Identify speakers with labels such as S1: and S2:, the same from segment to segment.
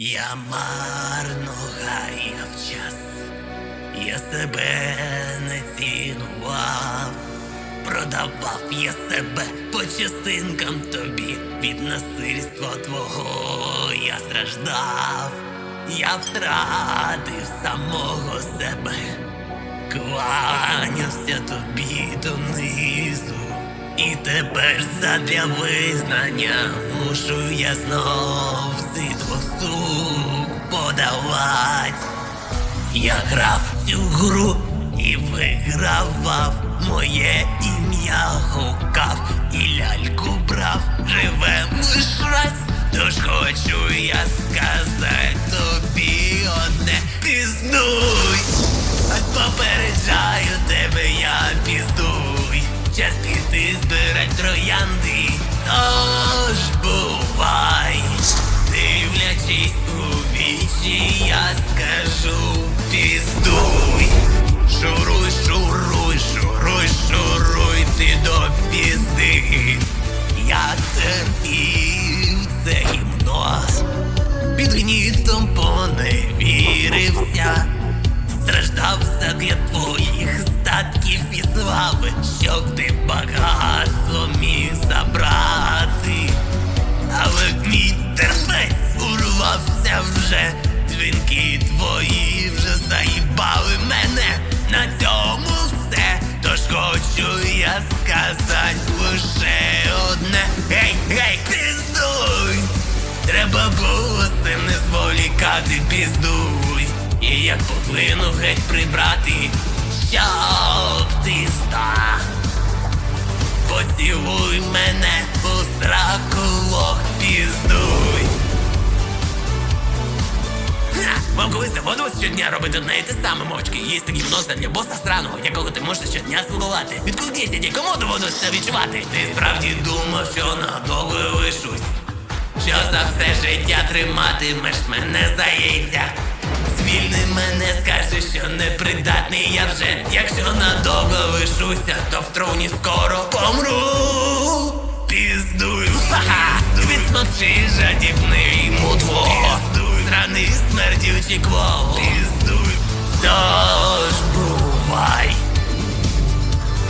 S1: Я марно гаяв час, я себе не цінував, продавав я себе по частинкам тобі, від насильства твого я страждав, я втратив самого себе, кланявся тобі донизу. І тепер задля визнання мушу я знов цитву сук подавать. Я грав цю гру і вигравав, моє ім'я гукав і ляльку брав, живем лиш раз, тож хочу я сказати тобі одне пізнуй. Попереджаю тебе, я піздуй. Час піти збирать троянди, тож бувай. Дивлячись у вічі, я скажу піздуй. Шуруй, шуруй, шуруй, шуруй, ти до пізди. Я терпів це гімноз, під гнітом поневірився. Страждав задля твоїх статків і слави, щоб ти багатство міг забрати. Але мій терпець урвався вже, дзвінки твої вже заїбали мене. На цьому все, тож хочу я сказати лише одне. Гей, гей, піздуй! Треба було з цим не зволікати, піздуй. І як поглину геть прибрати, щоб ти став. Поцілуй мене у сраку лох, піздуй. Вам колись доводилось щодня робити одне і те саме мовчки. Такі вноса для боса сраного, якого ти можеш щодня слугувати. Від кудісті, кому доводилось це відчувати? Ти справді думав, що надовго лишусь. Що за все життя триматимеш мене здається. Звільни мене, скажи, що непридатний я вже. Якщо надовго лишуся, то в троні скоро помру. Піздую, ха-ха, відсмокчи жадібний мудво. Піздуй, сраний смердючий квол. Піздуй, тож бувай.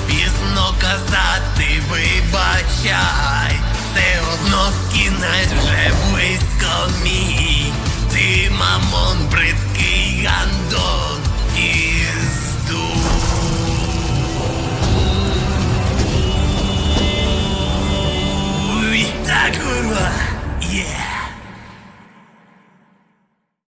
S1: Пізно казати, вибачай, все одно кінець вже близько Yeah.